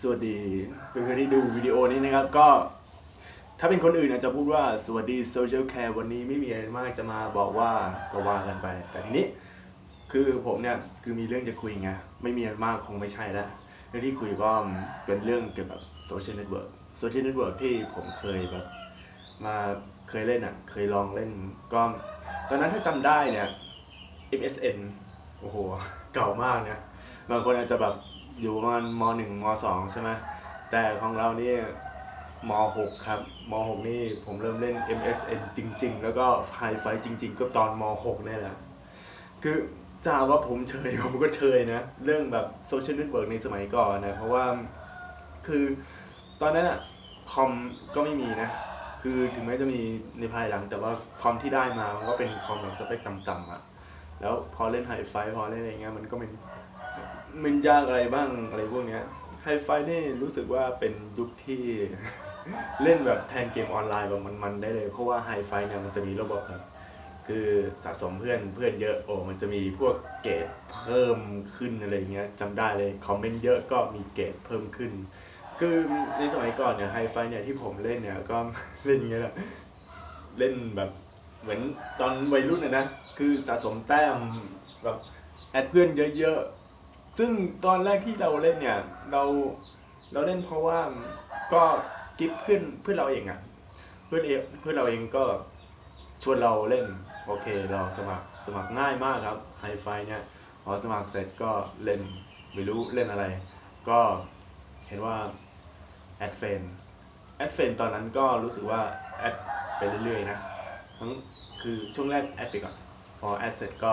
สวัสดีเพื่อนๆที่ดูวิดีโอนี้นะครับก็ ถ้าเป็นคนอื่นอาจจะพูดว่าสวัสดีโซเชียลแคร์วันนี้ไม่มีอะไรมากจะมาบอกว่าก็ว่ากันไป แต่ทีนี้คือผมเนี่ยคือมีเรื่องจะคุยไงไม่มีอะไรมากคงไม่ใช่แล้วเรื่องที่คุยก็เป็นเรื่องเกี่ยวกับโซเชียลเน็ตเวิร์กโซเชียลเน็ตเวิร์กที่ผมเคยแบบมาเคยเล่นอะเคยลองเล่นก็ตอนนั้นถ้าจำได้เนี่ย MSN โอ้โห เก่ามากเนี่ยบางคนอาจจะแบบ อยู่ประมาณมหนึ่งมสองใช่ไหมแต่ของเรานี่มหกครับมหกนี่ผมเริ่มเล่น MSN จริง ๆ แล้วก็ไฮไฟจริง ๆ ก็ตอนมหกนี่แหละ คือจะหาว่าผมเชยผมก็เชยนะ เรื่องแบบโซเชียลเน็ตเวิร์กในสมัยก่อนนะ เพราะว่าคือตอนนั้นอะคอมก็ไม่มีนะ คือถึงแม้จะมีในภายหลัง แต่ว่าคอมที่ได้มามันก็เป็นคอมแบบสเปคต่ำๆอะแล้วพอเล่นไฮไฟพอเล่นอะไรเงี้ยมันก็เป็น มันยากอะไรบ้างอะไรพวกเนี้ยไฮไฟนี่รู้สึกว่าเป็นยุคที่ เล่นแบบแทนเกมออนไลน์แบบมันๆได้เลย เพราะว่าไฮไฟเนี่ยมันจะมีระบบแบบคือสะสมเพื่อนเพื่อนเยอะโอ้มันจะมีพวกเกรดเพิ่มขึ้นอะไรเงี้ยจำได้เลยคอมเมนต์เยอะก็มีเกรดเพิ่มขึ้น คือในสมัยก่อนเนี่ยไฮไฟเนี่ยที่ผมเล่นเนี่ยก็เล่นเงี้ยแหละเล่นแบบเหมือนตอนวัยรุ่นนะนะคือสะสมแต้มแบบแอดเพื่อนเยอะๆ ซึ่งตอนแรกที่เราเล่นเนี่ยเราเราเล่นเพราะว่าก็กิฟเพื่อนเพื่อนเราเองอะเพื่อนเองเพื่อนเราเองก็ชวนเราเล่นโอเคเราสมัครสมัครง่ายมากครับไฮไฟเนี่ยพอสมัครเสร็จก็เล่นไม่รู้เล่นอะไร ก็เห็นว่าแอดเฟนแอดเฟนตอนนั้นก็รู้สึกว่าแอดไปเรื่อยๆนะทั้งคือช่วงแรกแอดไปก่อนพอแอดเสร็จก็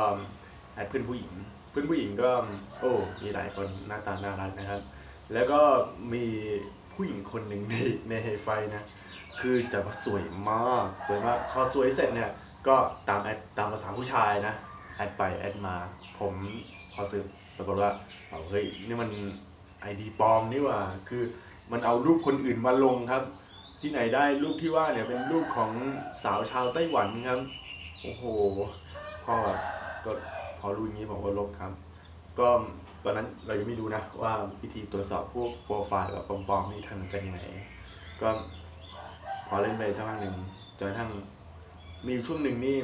แอดเพื่อนผู้หญิง เพื่อนผู้หญิงก็โอ้มีหลายคนหน้าตาน่ารักนะครับ แล้วก็มีผู้หญิงคนหนึ่งในในไฮไฟนะ คือจะว่าสวยมากสวยมากพอสวยเสร็จเนี่ยก็ตามแอดตามภาษาผู้ชายนะแอดไปแอดมา ผมพอซื้อปรากฏว่าเฮ้ยนี่มันไอดีปลอมนี่ว่าคือมันเอารูปคนอื่นมาลงครับ ที่ไหนได้รูปที่ว่าเนี่ยเป็นรูปของสาวชาวไต้หวันครับ โอ้โหพ่อก็ อรู้อย่างนี้ผมก็ลบครับ ก็ตอนนั้นเรายังไม่รู้นะว่าวิธีตรวจสอบพวกโปรไฟล์แบบปลอมๆนี่ทำกันยังไงก็พอเล่นไปสักพักหนึ่งจนทั่งมีช่วงหนึ่งนี่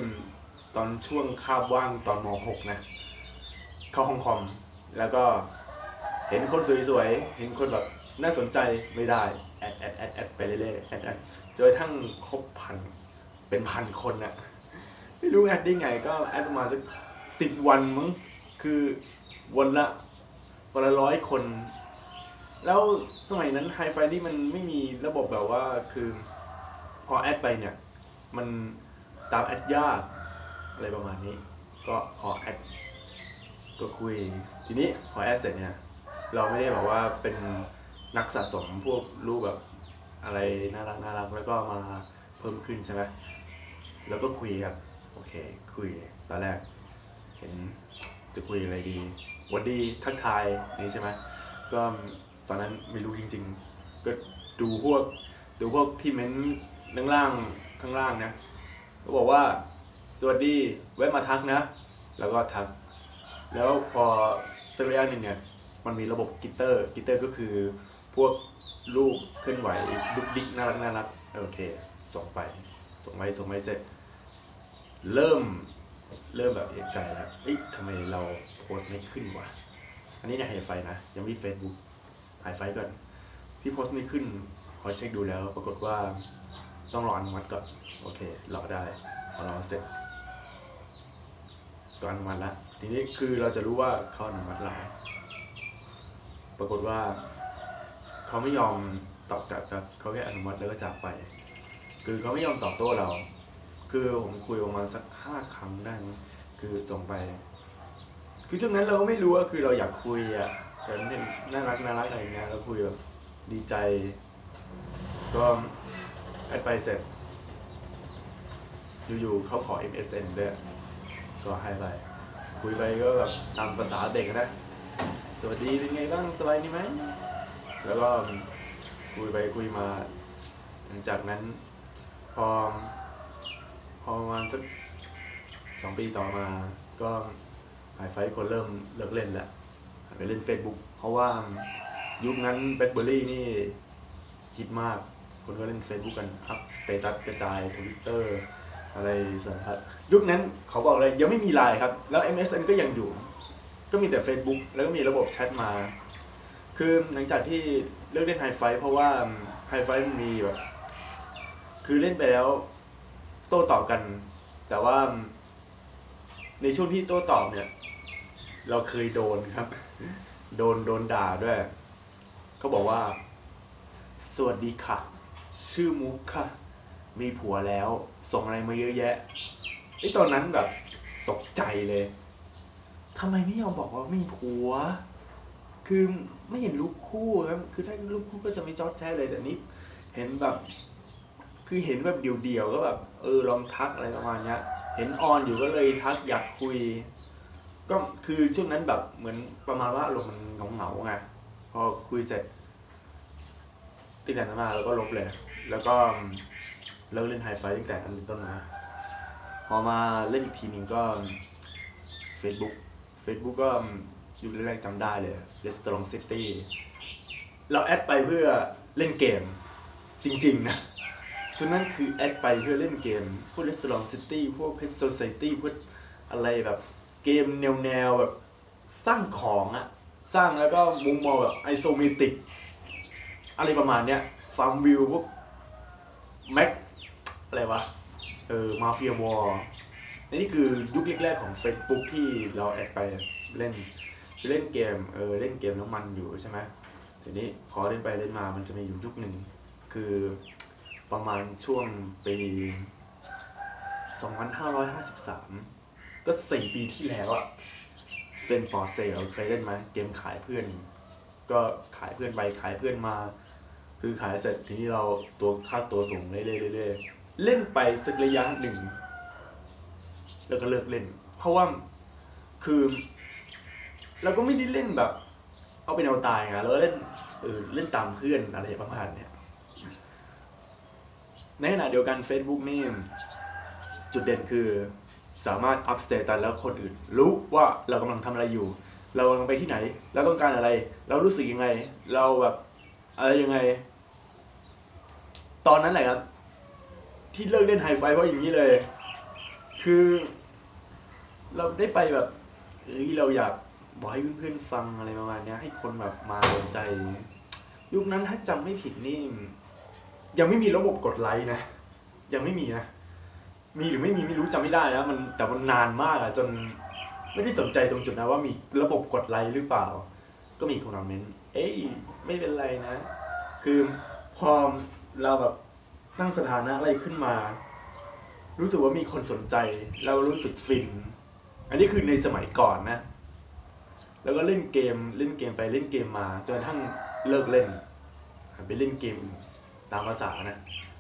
ตอนช่วงคาบว่างตอนม .6 นะ เข้าห้องคอม แล้วก็เห็นคนสวยๆ เห็นคนแบบน่าสนใจไม่ได้ แอดแอดแอดแอดไปเรื่อยๆแอดแอดจนทั่งครบพันเป็นพันคนอะไม่รู้แอดได้ไงก็แอดประมาณสัก สิบวันมั้งคือวันละวันละร้อยคน แล้วสมัยนั้นไฮไฟนี่มันไม่มีระบบแบบว่าคือพอแอดไปเนี่ย มันตามแอดยากอะไรประมาณนี้ ก็พอแอดก็คุย ทีนี้พอแอดเสร็จเนี่ย เราไม่ได้แบบว่าเป็นนักสะสมพวกรูปแบบอะไรน่ารักน่ารักแล้วก็มาเพิ่มขึ้นใช่ไหมแล้วก็คุยครับ โอเค คุยตอนแรก เห็นจะคุยอะไรดีวันดีทักทายนี่ใช่ไหมก็ตอนนั้นไม่รู้จริง ๆ ก็ดูพวกดูพวกที่เม้นข้างล่างข้างล่างนะก็บอกว่าสวัสดีแวะมาทักนะ แล้วก็ทัก แล้วพอสักระยะหนึ่งเนี่ยมันมีระบบกิตเตอร์กิตเตอร์ก็คือพวกรูปเคลื่อนไหวดุกดิกน่ารักน่ารักโอเคส่งไปส่งไปส่งไปเสร็จ เริ่ม เริ่มแบบเอกใจแล้ว เอ๊ะทำไมเราโพสไม่ขึ้นวะ อันนี้เนี่ยไฮไฟนะ ยังไม่เฟซบุ๊กไฮไฟก่อน ที่โพสไม่ขึ้นพอเช็คดูแล้ว ปรากฏว่าต้องรออนุมัติก่อน โอเครอได้พอรอเสร็จก็อนุมัติละ ทีนี้คือเราจะรู้ว่าเขาอนุมัติเราปรากฏว่าเขาไม่ยอมตอบกลับครับ เขาแค่อนุมัติแล้วก็จากไป คือเขาไม่ยอมตอบโต้เรา คือผมคุยประมาณสักห้าครั้งได้มั้งคือส่งไป คือช่วงนั้นเราไม่รู้ว่าคือเราอยากคุยอะแต่เนี่ยน่ารักน่ารักอะไรอย่างเงี้ยแล้วคุยแบบดีใจ ก็แอดไปเสร็จ อยู่ๆเขาขอ MSN ด้วยก็ให้ไปคุยไปก็แบบตามภาษาเด็กนะ สวัสดีเป็นไงบ้างสบายดีไหม แล้วก็คุยไปคุยมาหลังจากนั้นพอ อประมาณสักสองปีต่อมาก็หายไฟคนเริ่มเลิกเล่นแล้วหันไปเล่น Facebook เพราะว่ายุคนั้นแบล็คเบอรี่นี่ฮิตมาก คนก็เล่น Facebook กันอัพสเตตัสกระจายทวิตเตอร์อะไรสารพัดยุคนั้นเขาบอกเลยยังไม่มีไลน์ครับ แล้ว MSN ก็ยังอยู่ ก็มีแต่ Facebook แล้วก็มีระบบแชทมา คือหลังจากที่เลิกเล่นไฮไฟเพราะว่าไฮไฟมันมีแบบคือเล่นไปแล้ว โต้ตอบกัน แต่ว่าในช่วงที่โต้ตอบเนี่ย เราเคยโดนครับ โดนโดนด่าด้วยเขาบอกว่า สวัสดีค่ะ ชื่อมุกค่ะ มีผัวแล้ว ส่งอะไรมาเยอะแยะไอ้ตอนนั้นแบบตกใจเลยทำไมไม่ยอมบอกว่ามีผัว คือไม่เห็นรูปคู่ครับ คือถ้ารูปคู่ก็จะไม่จอดแท้เลยแต่นี้ เห็นแบบ คือเห็นแบบเดี่ยวๆก็แบบ เออลองทักอะไรประมาณเนี้ยเห็นออนอยู่ก็เลยทักอยากคุย ก็คือช่วงนั้นแบบเหมือนประมาณว่าอารมณ์มันเหงาๆไงพอคุยเสร็จติดแต่นั้นมาแล้วก็ลบเลย แล้วก็เลิกเล่นไฮไฟตั้งแต่นั้นเป็นต้นมาพอมาเล่นอีกทีหนึงก็ Facebook Facebook ก็อยู่แรกๆจำได้เลย Restaurant City เราแอดไปเพื่อเล่นเกมจริง ๆ นะ ส่วนนั้นคือแอดไปเพื่อเล่นเกม พวก Restaurant City พวก Pet Society พวกอะไรแบบเกมแนวๆแบบสร้างของอะสร้างแล้วก็มุมมองแบบไอโซเมติกอะไรประมาณเนี้ยฟาร์มวิวพวกแม็กอะไรวะ เออมาเฟียวอร์นี่คือยุคแรกๆของ Facebook ที่เราแอดไปเล่นเล่นเกมเออเล่นเกมน้ำมันอยู่ใช่ไหมทีนี้พอเล่นไปเล่นมามันจะมีอยู่ยุคหนึ่งคือ ประมาณช่วงปี2553 ก็4ปีที่แล้วอะเฟนฟอร์เซลเคยเล่นไหมเกมขายเพื่อน ก็ขายเพื่อนไปขายเพื่อนมา คือขายเสร็จทีนี้เราตัวค่าตัวสูงเรื่อยๆเล่นไปสักระยะหนึ่ง แล้วก็เลิกเล่น เพราะว่าคือเราก็ไม่ได้เล่นแบบ เอาเป็นเอาตายไงเราเล่นเออเล่นตามเพื่อนอะไรประมาณเนี้ย ในขณะเดียวกัน Facebook นี่จุดเด่นคือสามารถอัพสเตตัสแล้วคนอื่น รู้ว่าเรากำลังทำอะไรอยู่ เรากำลังไปที่ไหน เราต้องการอะไร เรารู้สึกยังไง เราแบบอะไรยังไง ตอนนั้นแหละครับ ที่เลิกเล่นไฮไฟเพราะอย่างนี้เลย คือ เราได้ไปแบบเอ้ยเราอยากบอกให้เพื่อนๆฟังอะไรประมาณนี้ให้คนแบบมาสนใจ ยุคนั้นถ้าจำไม่ผิดนี่ ยังไม่มีระบบกดไลค์นะ ยังไม่มีนะ มีหรือไม่มีไม่รู้จำไม่ได้นะมันแต่มันนานมากอะจนไม่ได้สนใจตรงจุดนะว่ามีระบบกดไลค์หรือเปล่า ก็มีคนคอมเมนต์เอ้ยไม่เป็นไรนะ คือพอเราแบบตั้งสถานะอะไรขึ้นมา รู้สึกว่ามีคนสนใจเรารู้สึกฟิน อันนี้คือในสมัยก่อนนะ แล้วก็เล่นเกมเล่นเกมไปเล่นเกมมาจนทั่งเลิกเล่นหันไปเล่นเกมอื่น ตามภาษานะ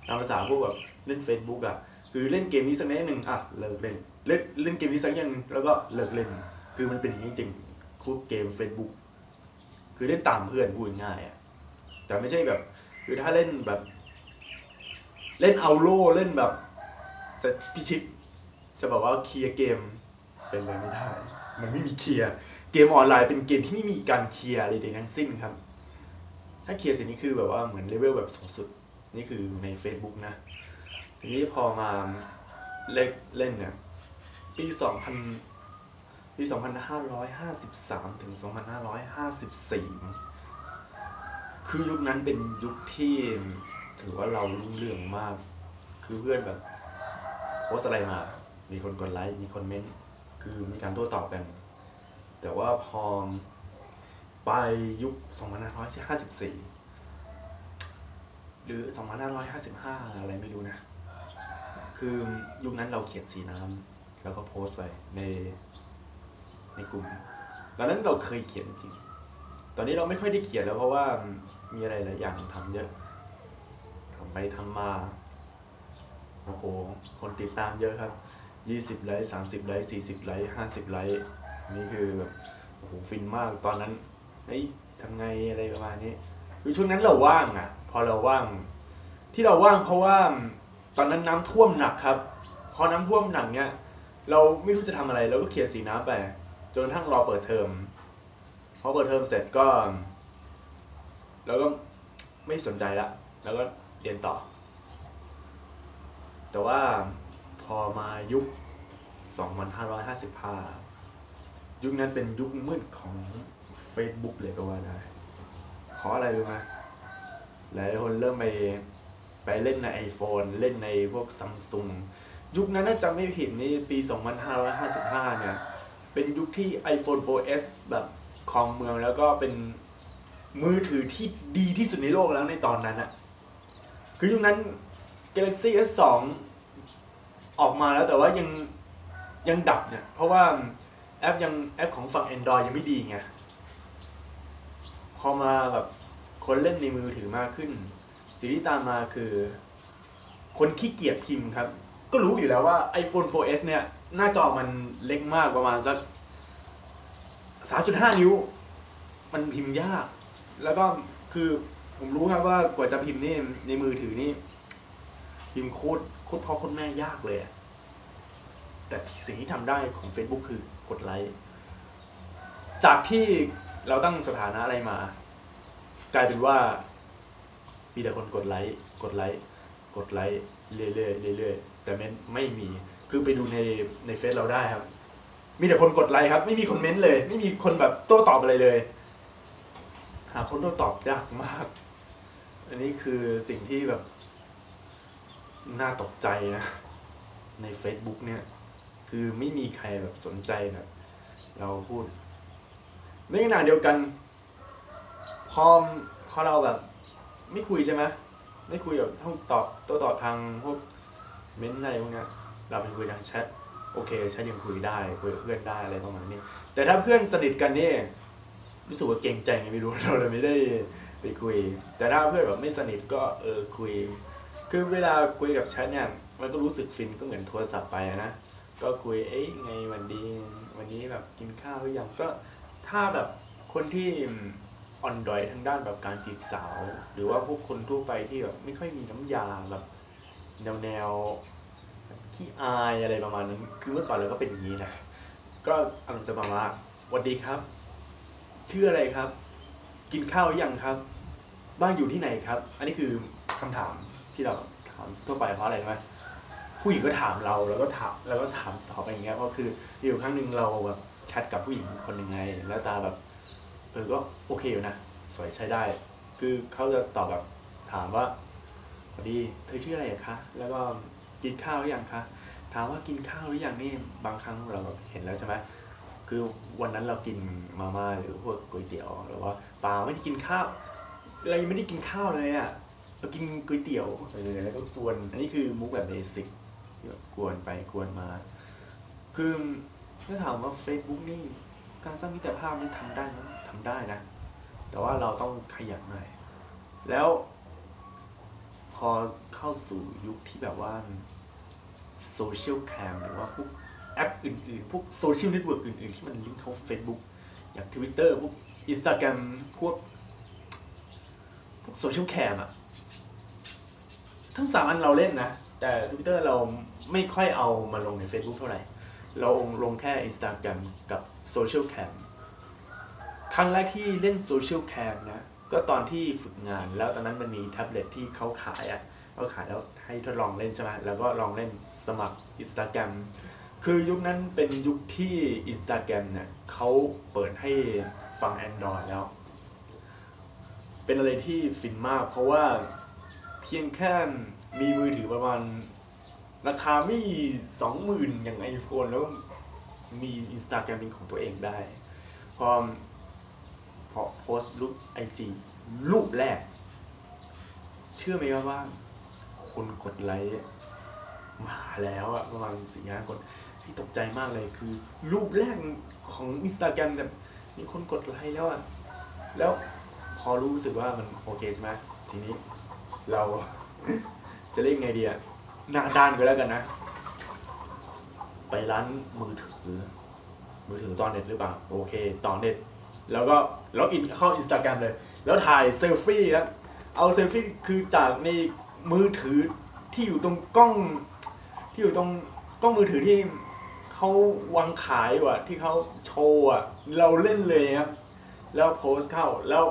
ตามภาษาพวกแบบเล่น Facebook อะคือเล่นเกมนี้สักนิดหนึ่งอะเลิกเล่นเล่นเล่นเกมนี้สักอย่างหนึ่งแล้วก็เลิกเล่น คือมันเป็นอย่างนี้จริงคุกเกม Facebook คือเล่นตามเพื่อนพูดง่ายๆอะแต่ไม่ใช่แบบ คือถ้าเล่นแบบเล่นเอาโล่เล่นแบบ จะพิชิตจะบอกว่าเคลียร์เกมเป็นไปไม่ได้ มันไม่มีเคลียร์เกมออนไลน์เป็นเกมที่ไม่มีการเคลียร์อะไรใดทั้งสิ้นครับ ถ้าเคลียร์สิ่งนี้คือแบบว่าเหมือนเลเวลแบบสูงสุด นี่คือใน Facebook นะ ทีนี้พอมาเล่นเล่นเนี่ย ปี 2000 ปี 2553 ถึง 2554 คือยุคนั้นเป็นยุคที่ถือว่าเรารุ่งเรืองมาก คือเพื่อนแบบโพสอะไรมา มีคนกดไลค์ มีคนเมนต์ คือมีการโต้ตอบกัน แต่ว่าพอไปยุค 2554 หรือ 2555 อะไรไม่รู้นะ คือยุคนั้นเราเขียนสีน้ำแล้วก็โพสต์ไว้ในในกลุ่มตอนนั้นเราเคยเขียนจริง ตอนนี้เราไม่ค่อยได้เขียนแล้วเพราะว่ามีอะไรหลายอย่างทำเยอะทำไปทำมาโอ้โหคนติดตามเยอะครับ 20 ไลค์ 30 ไลค์ 40 ไลค์ 50 ไลค์ นี่คือแบบโอ้โหฟินมากตอนนั้นเฮ้ยทำไงอะไรประมาณนี้คือช่วงนั้นเราว่างอะ พอเราว่าง ที่เราว่างเพราะว่าตอนนั้นน้ำท่วมหนักครับ พอน้ำท่วมหนักเนี้ยเราไม่รู้จะทำอะไรเราก็เขียนสีน้ำไปจนทั่งรอเปิดเทอมพอเปิดเทอมเสร็จก็แล้วก็ไม่สนใจละแล้วก็เรียนต่อ แต่ว่าพอมายุค 2555 ยุคนั้นเป็นยุคมืดของ Facebook เลยก็ว่าได้เพราะอะไรรู้ไหม หลายคนเริ่มไปไปเล่นใน iPhone เล่นในพวกซัมซุงยุคนั้นน่าจะไม่ผิดนี่ปี 2555 เนี่ย เป็นยุคที่ iPhone 4S แบบครองเมืองแล้วก็เป็นมือถือที่ดีที่สุดในโลกแล้วในตอนนั้นอะคือยุคนั้น Galaxy S2 ออกมาแล้วแต่ว่ายังยังดับเนี่ย เพราะว่าแอปยังแอปของฝั่ง Android ยังไม่ดีไง พอมาแบบ คนเล่นในมือถือมากขึ้น สิ่งที่ตามมาคือ คนขี้เกียจพิมพ์ครับ ก็รู้อยู่แล้วว่า iPhone 4S เนี่ย หน้าจอมันเล็กมากประมาณสัก 3.5 นิ้ว มันพิมพ์ยาก แล้วก็คือผมรู้ครับว่ากว่าจะพิมพ์นี่ในมือถือนี่ พิมพ์โคตรโคตรพ่อโคตรแม่ยากเลย แต่สิ่งที่ทำได้ของ Facebook คือกดไลค์จากที่เราตั้งสถานะอะไรมา กลายเป็นว่า มีแต่คนกดไลค์กดไลค์กดไลค์เรื่อยๆเรื่อยๆแต่เมนไม่มีคือไปดูในในเฟซเราได้ครับ มีแต่คนกดไลค์ครับ ไม่มีคนเมนต์เลย ไม่มีคนแบบโต้ตอบอะไรเลย หาคนโต้ตอบยากมาก อันนี้คือสิ่งที่แบบ น่าตกใจนะ ใน Facebook เนี่ย คือไม่มีใครแบบสนใจแบบเราพูดในขณะเดียวกัน พอพอเราแบบไม่คุยใช่ไหมไม่คุยแบบต้องตอบโต้ตอบทางพวกเม้นอะไรพวกเนี้ยเราไปคุยทางแชทโอเคแชทยังคุยได้คุยกับเพื่อนได้อะไรประมาณนี้ แต่ถ้าเพื่อนสนิทกันนี่รู้สึกว่าเกรงใจไงไม่รู้เราเลยไม่ได้ไปคุย แต่ถ้าเพื่อนแบบไม่สนิทก็เออคุย คือเวลาคุยกับแชทเนี่ยมันก็รู้สึกฟินก็เหมือนโทรศัพท์ไปนะก็คุยเอ้ยไงวันดีวันนี้แบบกินข้าวหรือยังก็ถ้าแบบคนที่ อ่อนดอยทางด้านแบบการจีบสาว หรือว่าพวกคนทั่วไปที่แบบไม่ค่อยมีน้ำยาแบบแนวแนวขี้อายอะไรประมาณนั้นคือเมื่อก่อนเราก็เป็นอย่างนี้นะก็อารมณ์จะมาว่าสวัสดีครับ ชื่ออะไรครับ กินข้าวหรือยังครับ บ้านอยู่ที่ไหนครับ อันนี้คือคำถามที่เราถามทั่วไปเพราะอะไรไหมผู้หญิงก็ถามเราแล้วก็ถามแล้วก็ถามตอบไปอย่างเงี้ยก็คืออยู่ครั้งหนึ่งเราแบบแชทกับผู้หญิงคนหนึ่งไงแล้วตาแบบ เออก็โอเคอยู่นะ สวยใช้ได้ คือเขาจะตอบแบบถามว่าสวัสดีเธอชื่ออะไรคะ แล้วก็กินข้าวหรือยังคะ ถามว่ากินข้าวหรือยังนี่บางครั้งเราแบบเห็นแล้วใช่ไหมคือวันนั้นเรากินมาม่าหรือพวกก๋วยเตี๋ยวหรือว่าเปล่าไม่ได้กินข้าวเรายังไม่ได้กินข้าวเลยอะเรากินก๋วยเตี๋ยวเออแล้วก็กวน อันนี้คือมุกแบบเบสิกกวนไปกวนมา คือถ้าถามว่า Facebook นี่การสร้างมิตรภาพนี่ทำได้ไหม ทำได้นะ แต่ว่าเราต้องขยันหน่อย แล้ว พอเข้าสู่ยุคที่แบบว่าโซเชียลแคมหรือว่าพวกแอปอื่นๆ พวกโซเชียลเน็ตเวิร์กอื่นๆ ที่มันลิงก์เข้า Facebook อย่าง Twitter พวก Instagram พวกพวกโซเชียลแคมอะทั้งสามอันเราเล่นนะ แต่ Twitter เราไม่ค่อยเอามาลงใน Facebook เท่าไหร่ เราลงแค่ Instagram กับโซเชียลแคม รั้งแรกที่เล่นโซเชียลแคมนะ ก็ตอนที่ฝึกงานแล้วตอนนั้นมันมีแท็บเล็ตที่เขาขายอะ่ะเขาขายแล้วให้ทดลองเล่นใช่ไหมแล้วก็ลองเล่นสมัคร Instagram คือยุคนั้นเป็นยุคที่ Instagram เนี่ยเขาเปิดให้ฟัง Android แล้ว เป็นอะไรที่ฟินมากเพราะว่าเพียงแค่มีมือถือประมาณราคาไม่สองหมื่นอย่าง iPhone แล้วมี Instagram เป็นของตัวเองได้ พอ อโพสต์รูปไอจีรูปแรก เชื่อไหมครับว่า คนกดไลค์มาแล้วอะประมาณสี่ห้าคนที่ตกใจมากเลยคือ รูปแรกของ Instagram แบบมีคนกดไลค์แล้วอะแล้วพอรู้สึกว่ามันโอเคใช่ไหมทีนี้ เราจะเรียกไงดีอะหน้าด้านก็แล้วกันนะ ไปร้านมือถือ มือถือต่อเน็ตหรือเปล่า โอเคต่อเน็ต แล้วก็ แล็อกอินเข้าอินสตาแกรมเลย แล้วถ่ายเซลฟี่ครับเอาเซลฟี่คือจากในมือถือที่อยู่ตรงกล้อง ที่อยู่ตรงกล้องมือถือที่เขาวางขายอยู่ะ ที่เขาโชว์อะ เราเล่นเลยครับ แล้วโพสเข้าแล้ว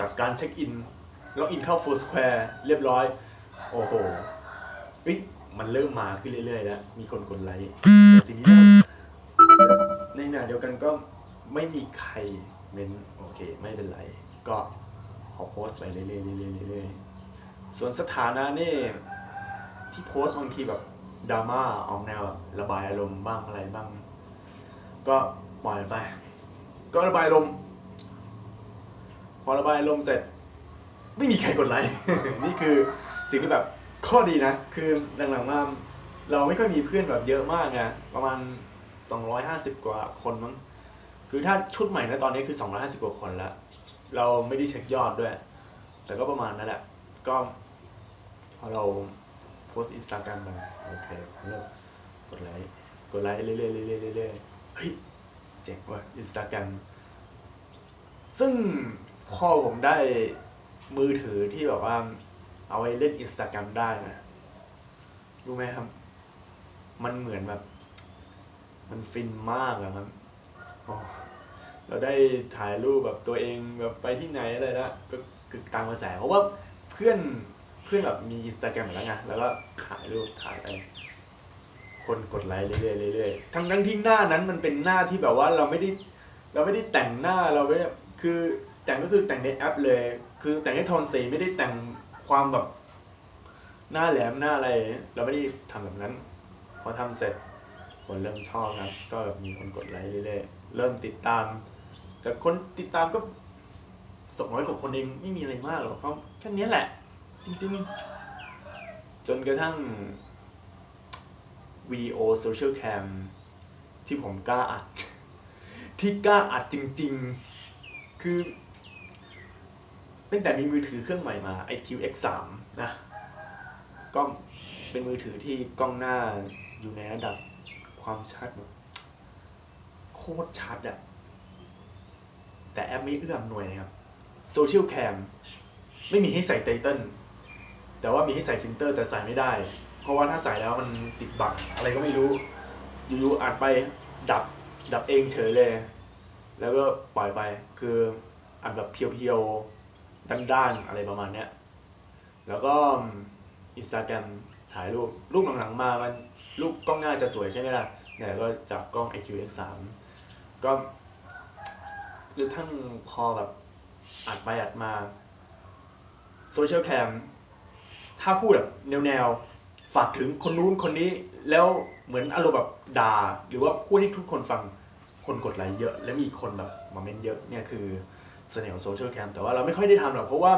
จัดการเช็คอินล็อกอินเข้า Full Square เรียบร้อย โอ้โหเฮ้ยมันเริ่มมาขึ้นเรื่อยๆแล้ว มีคนกดไลค์แต่สิ่งที่ในขณะเดียวกันก็ไม่มีใคร เม้นโอเค ไม่เป็นไร ก็ขอโพสต์ไปเรื่อยๆเรื่อยๆเรื่อยๆส่วนสถานะนี่ที่โพสต์บางทีแบบดราม่าออกแนวแบบระบายอารมณ์บ้างอะไรบ้าง ก็ปล่อยไป ก็ระบายอารมณ์พอระบายอารมณ์เสร็จ ไม่มีใครกดไลค์นี่คือสิ่งที่แบบข้อดีนะ คือหลังๆมาเราไม่ค่อยมีเพื่อนแบบเยอะมากไงประมาณ 250 กว่าคนมั้ง คือถ้าชุดใหม่นะตอนนี้คือ 250 กว่าคนแล้ว เราไม่ได้เช็คยอดด้วย แต่ก็ประมาณนั้นแหละ ก็พอเราโพสอินสตาแกรมไปโอเคเริ่มกดไลค์กดไลค์เรื่อยๆเรื่อยๆเรื่อยๆเฮ้ยเจ๋งว่ะอินสตาแกรมซึ่งพอผมได้มือถือที่แบบว่า เอาไว้เล่นอินสตาแกรมได้นะรู้ไหมครับ มันเหมือนแบบ มันฟินมากอะครับโอ้ เราได้ถ่ายรูปแบบตัวเองแบบไปที่ไหนอะไรนะก็คือตามกระแสเพราะว่าเพื่อนเพื่อนแบบมีอินสตาแกรมแล้วไงแล้วก็ถ่ายรูปถ่ายไปคนกดไลค์เรื่อยๆเรื่อยๆทั้งทั้งที่หน้านั้นมันเป็นหน้าที่แบบว่าเราไม่ได้เราไม่ได้แต่งหน้าเราไม่คือแต่งก็คือแต่งในแอปเลย คือแต่งให้โทนสีไม่ได้แต่งความแบบหน้าแหลมหน้าอะไร เราไม่ได้ทำแบบนั้น พอทำเสร็จคนเริ่มชอบครับ ก็แบบมีคนกดไลค์เรื่อยๆเริ่มติดตาม จากคนติดตามก็สองร้อยกว่าคนเองไม่มีอะไรมากหรอกก็แค่นี้แหละ จริงๆ จนกระทั่งวิดีโอโซเชียลแคมที่ผมกล้าอัด ที่กล้าอัดจริง ๆ คือ ตั้งแต่มีมือถือเครื่องใหม่มา iQ X3 นะ ก็เป็นมือถือที่กล้องหน้าอยู่ในระดับความชัดแบบโคตรชัดอะ แต่แอปไม่เอื้อมหน่วยครับโซเชียลแคมไม่มีให้ใส่ไตเติลแต่ว่ามีให้ใส่ฟิลเตอร์แต่ใส่ไม่ได้ เพราะว่าถ้าใส่แล้วมันติดบั๊กอะไรก็ไม่รู้ อยู่ๆอัดไปดับดับเองเฉยเลย แล้วก็ปล่อยไปคืออัดแบบเพียวๆด้านๆอะไรประมาณเนี้ยแล้วก็อินสตาแกรมถ่ายรูป รูปหลังๆมามันรูปกล้องหน้าจะสวยใช่ไหมล่ะเนี่ยก็จับกล้อง IQ X3 ก็ คือทั้งพอแบบอัดไปอัดมาโซเชียลแคมถ้าพูดแบบแนวๆ ฝากถึงคนนู้นคนนี้ แล้วเหมือนอารมณ์แบบด่า หรือว่าพูดให้ทุกคนฟังคนกดไลค์เยอะ และมีคนแบบมาเมนเยอะเนี่ยคือเสน่ห์ของโซเชียลแคมแต่ว่าเราไม่ค่อยได้ทำหรอกเพราะว่า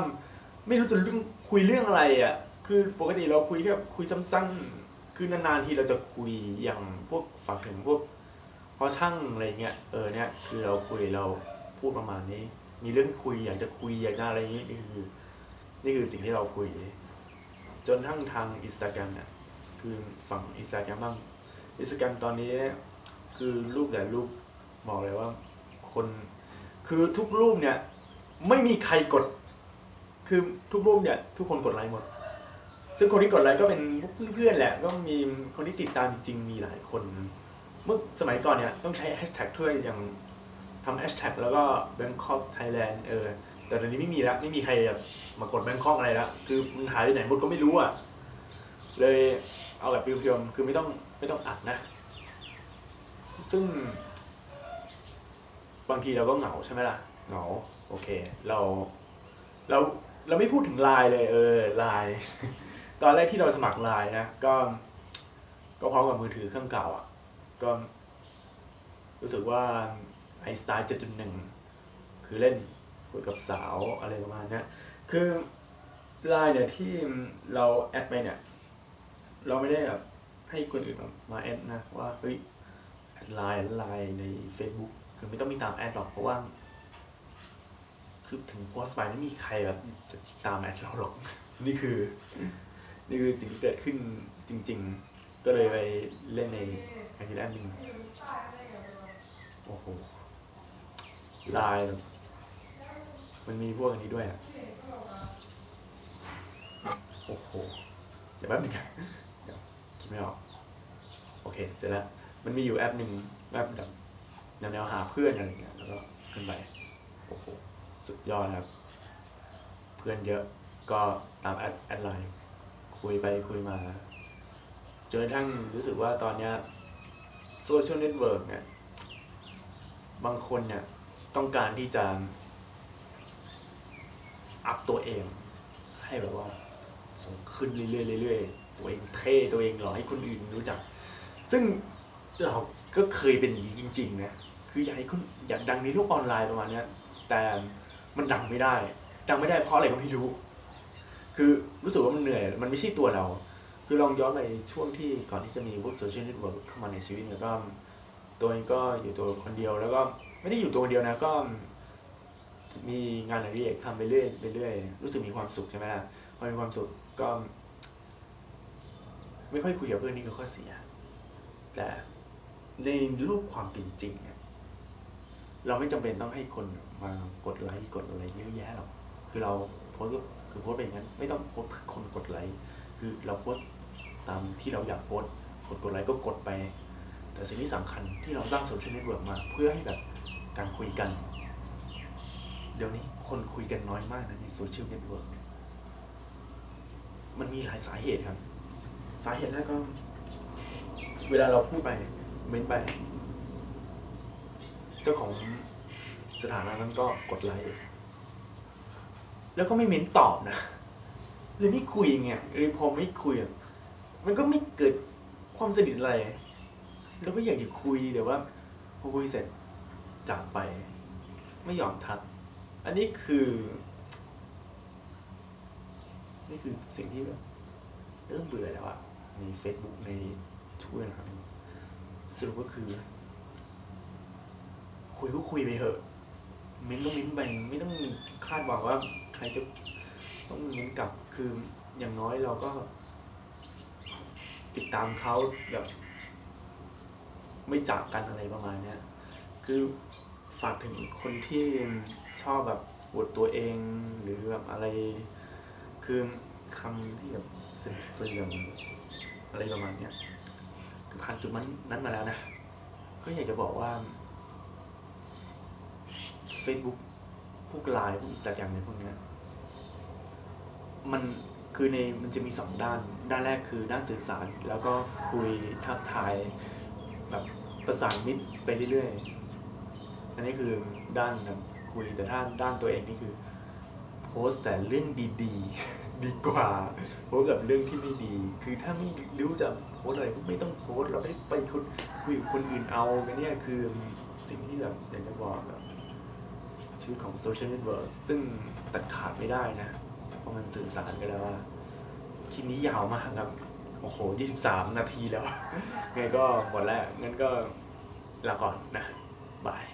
ไม่รู้จะเรื่องคุยเรื่องอะไรอะคือปกติเราคุยแค่คุยสั้นๆคือนานๆทีเราจะคุยอย่างพวกฝากถึงพวกพอช่างอะไรเงี้ยเออเนี่ยคือเราคุยเรา พูดประมาณนี้ มีเรื่องคุยอยากจะคุยอยากจะอะไรนี้นี่คือ นี่คือสิ่งที่เราคุย จนทั้งทางอินสตาแกรมเนี่ยคือฝั่งอินสตาแกรมบ้างอินสตาแกรมตอนนี้คือรูปแต่รูปบอกเลยว่า คนคือทุกรูปเนี่ย ไม่มีใครกด คือทุกรูปเนี่ย ทุกคนกดไลค์หมด ซึ่งคนที่กดไลค์ก็เป็นเพื่อนๆแหละ ก็มีคนที่ติดตามจริงมีหลายคน เมื่อสมัยก่อนเนี่ย ต้องใช้แฮชแท็กช่วยอย่าง ทำแฮชแท็กแล้วก็ Bangkok Thailand เออ แต่ตอนนี้ไม่มีแล้ว ไม่มีใครแบบมากด Bangkok อะไรแล้ว คือมันหายไปไหนหมดก็ไม่รู้อะ เลยเอาแบบเพียวๆคือไม่ต้องไม่ต้องอัดนะ ซึ่ง บางทีเราก็เหงาใช่ไหมล่ะ เหงา โอเค เราเราเราไม่พูดถึงไลน์เลยเออไลน์ตอนแรกที่เราสมัครไลน์นะ ก็ ก็พร้อมกับมือถือเครื่องเก่าอะ ก็ รู้สึกว่า ไอสไตล์7.1 คือเล่นคุยกับสาวอะไรประมาณนี้คือไลน์เนี่ยที่เราแอดไปเนี่ย เราไม่ได้แบบให้คนอื่นมาแอดนะว่าเฮ้ยแอดไลน์ไลน์ใน Facebook คือไม่ต้องมีตามแอดหรอกเพราะว่าคือถึงโพสต์ไปไม่มีใครแบบจะตามแอดเราหรอก นี่คือ นี่คือสิ่งที่เกิดขึ้นจริง ๆ ก็เลยไปเล่นในแอคทิแอดมินโอ้โห ไลน์แบบมันมีพวกอันนี้ด้วยอะ โอ้โห เดี๋ยวแป๊บนึงเดี๋ยวคิดไม่ออก โอเค เสร็จแล้ว มันมีอยู่แอปหนึ่งแอปแบบแนวหาเพื่อนอะไรอย่างเงี้ย แล้วก็ขึ้นไป โอ้โห สุดยอดนะครับพื่อนเยอะ ก็ตามแอดแอดไลน์ คุยไปคุยมา จนกระทั่งรู้สึกว่าตอนเนี้ยโซเชียลเน็ตเวิร์กเนี่ย บางคนเนี่ย ต้องการที่จะอัพตัวเอง ให้แบบว่าสูงขึ้นเรื่อยๆเรื่อยๆตัวเองเท่ตัวเองหล่อให้คนอื่นรู้จัก ซึ่งเราก็เคยเป็นอย่างนี้จริง ๆ นะคืออยากให้คุณอยากดังในโลกออนไลน์ประมาณนี้แต่มันดังไม่ได้ ดังไม่ได้เพราะอะไรก็ไม่รู้ คือรู้สึกว่ามันเหนื่อย มันไม่ใช่ตัวเรา คือลองย้อนไปช่วงที่ก่อนที่จะมีพวกโซเชียลเน็ตเวิร์กเข้ามาในชีวิตเนี่ยก็ตัวเองก็อยู่ตัวคนเดียวแล้วก็ ไม่ได้อยู่ตัวคนเดียวนะก็ มีงานอะไรเอกทำไปเรื่อยไปเรื่อยรู้สึกมีความสุขใช่ไหมล่ะพอมีความสุขก็ ไม่ค่อยคุยกับเพื่อนนี่คือข้อเสีย แต่ในรูปความเป็นจริงเนี่ยเราไม่จำเป็นต้องให้คนมากดไลค์กดอะไรเยอะแยะหรอกคือเราโพสก็คือโพสไปอย่างนั้น ไม่ต้องโพสเพื่อคนกดไลค์คือเราโพสตามที่เราอยากโพสกดกดไลค์ก็กดไป แต่สิ่งที่สำคัญที่เราสร้างโซเชียลเน็ตเวิร์กมา เพื่อให้แบบ การคุยกัน เดี๋ยวนี้คนคุยกันน้อยมากนะในโซเชียลเน็ตเวิร์กมันมีหลายสาเหตุครับ สาเหตุแรกก็ เวลาเราพูดไปเม้นไป เจ้าของสถานะนั้นก็กดไลค์แล้วก็ไม่เม้นตอบนะหรือไม่คุยไงหรือพอไม่คุยมันก็ไม่เกิดความสนิทอะไรเราก็อยากจะคุยแต่ว่าพอคุยเสร็จ จากไป ไม่ยอมทักอันนี้คือ นี่คือสิ่งที่แบบเริ่มเบื่อแล้วอะใน Facebook ในทวิตนะครับสรุปก็คือ คุยก็คุยไปเถอะเม้นก็เม้นไปไม่ต้องคาดหวังว่าใครจะต้องเม้นกลับคืออย่างน้อยเราก็ ติดตามเขาแบบ ไม่จากกันอะไรประมาณเนี้ย คือฝากถึงคนที่ชอบแบบอวดตัวเองหรือแบบอะไร คือคำที่แบบเสื่อมๆอะไรประมาณเนี้ยคือผ่านจุดนั้นนั้นมาแล้วนะ ก็อยากจะบอกว่า Facebook พวกไลน์พวกอินสตาแกรมในพวกเนี้ยมันคือในมันจะมีสองด้าน ด้านแรกคือด้านสื่อสาร แล้วก็คุยทักทายแบบประสานมิตรไปเรื่อยๆ อันนี้คือด้านแบบคุยแต่ถ้าด้านตัวเองนี่คือ โพสต์แต่เรื่องดีๆ ดีกว่าโพสกับเรื่องที่ไม่ดี คือถ้าไม่รู้จะโพสอะไรก็ไม่ต้องโพสเราไม่ไปคุยคุยกับคนอื่นเอากันเนี่ยคือสิ่งที่แบบอยากจะบอกแบบชีวิตของโซเชียลเน็ตเวิร์กซึ่งตัดขาดไม่ได้นะ เพราะมันสื่อสารกันแล้วว่าคลิปนี้ยาวมากครับ โอ้โห 23 นาทีแล้ว ไงก็หมดแล้ว งั้นก็ลาก่อนนะ บาย